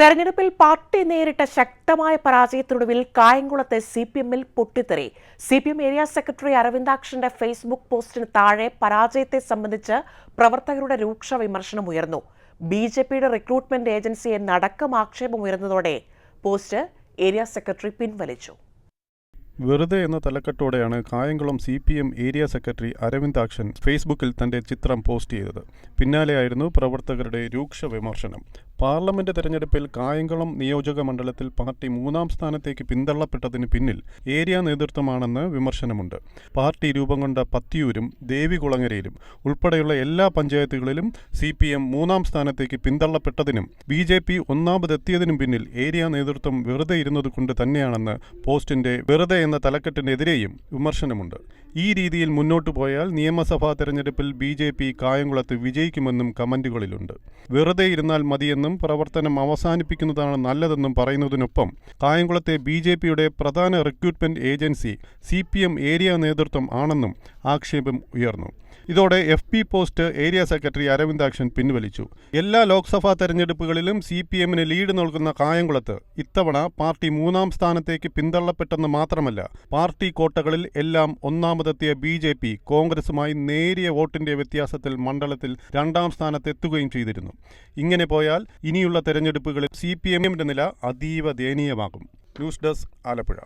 തെരഞ്ഞെടുപ്പിൽ പാർട്ടി നേരിട്ട ശക്തമായ പരാജയത്തിനൊടുവിൽ കായംകുളത്തെ സി പി എമ്മിൽ പൊട്ടിത്തെറി. C P M area secretary അരവിന്ദാക്ഷന്റെ Facebook പോസ്റ്റിന് താഴെ പരാജയത്തെ സംബന്ധിച്ച് പ്രവർത്തകരുടെ രൂക്ഷ വിമർശനം ഉയർന്നു. ബി ജെ പിയുടെ റിക്രൂട്ട്മെന്റ് ഏജൻസിയെ നടക്കം ആക്ഷേപം ഉയർന്നതോടെ പോസ്റ്റ് ഏരിയ സെക്രട്ടറി പിൻവലിച്ചു. വെറുതെ എന്ന തലക്കെട്ടോടെയാണ് Kayamkulam C P M area secretary Aravindakshan ഫേസ്ബുക്കിൽ തന്റെ ചിത്രം പോസ്റ്റ് ചെയ്തത്. പിന്നാലെയായിരുന്നു പ്രവർത്തകരുടെ രൂക്ഷ വിമർശനം. പാർലമെന്റ് തെരഞ്ഞെടുപ്പിൽ കായംകുളം നിയോജക മണ്ഡലത്തിൽ പാർട്ടി മൂന്നാം സ്ഥാനത്തേക്ക് പിന്തള്ളപ്പെട്ടതിന് പിന്നിൽ ഏരിയ നേതൃത്വമാണെന്ന് വിമർശനമുണ്ട്. പാർട്ടി രൂപം കൊണ്ട പത്തിയൂരും ദേവികുളങ്ങരയിലും ഉൾപ്പെടെയുള്ള എല്ലാ പഞ്ചായത്തുകളിലും സി പി എം മൂന്നാം സ്ഥാനത്തേക്ക് പിന്തള്ളപ്പെട്ടതിനും ബി ജെ പി ഒന്നാമതെത്തിയതിനും പിന്നിൽ ഏരിയ നേതൃത്വം വെറുതെ ഇരുന്നതുകൊണ്ട് തന്നെയാണെന്ന് പോസ്റ്റിന്റെ വെറുതെ എന്ന തലക്കെട്ടിനെതിരെയും വിമർശനമുണ്ട്. ഈ രീതിയിൽ മുന്നോട്ട് പോയാൽ നിയമസഭാ തെരഞ്ഞെടുപ്പിൽ ബി ജെ പി കായംകുളത്ത് വിജയിക്കുമെന്നും കമന്റുകളിലുണ്ട്. വെറുതെ ഇരുന്നാൽ മതിയെന്നും പ്രവർത്തനം അവസാനിപ്പിക്കുന്നതാണ് നല്ലതെന്നും പറയുന്നതിനൊപ്പം കായംകുളത്തെ ബി ജെ പിയുടെ പ്രധാന recruitment agency C P M area നേതൃത്വം ആണെന്നും ആക്ഷേപം ഉയർന്നു. ഇതോടെ F P post area secretary Aravindakshan പിൻവലിച്ചു. എല്ലാ ലോക്സഭാ തെരഞ്ഞെടുപ്പുകളിലും സി പി എമ്മിന് ലീഡ് നൽകുന്ന കായംകുളത്ത് ഇത്തവണ പാർട്ടി മൂന്നാം സ്ഥാനത്തേക്ക് പിന്തള്ളപ്പെട്ടെന്ന് മാത്രമല്ല പാർട്ടി കോട്ടകളിൽ എല്ലാം ഒന്നാമതെത്തിയ ബി ജെ പി കോൺഗ്രസുമായി നേരിയ വോട്ടിന്റെ വ്യത്യാസത്തിൽ മണ്ഡലത്തിൽ രണ്ടാം സ്ഥാനത്തെത്തുകയും ചെയ്തിരുന്നു. ഇങ്ങനെ പോയാൽ ഇനിയുള്ള തെരഞ്ഞെടുപ്പുകളിൽ സി പി എമ്മിന്റെ നില അതീവ ദയനീയമാകും. News desk Alappuzha.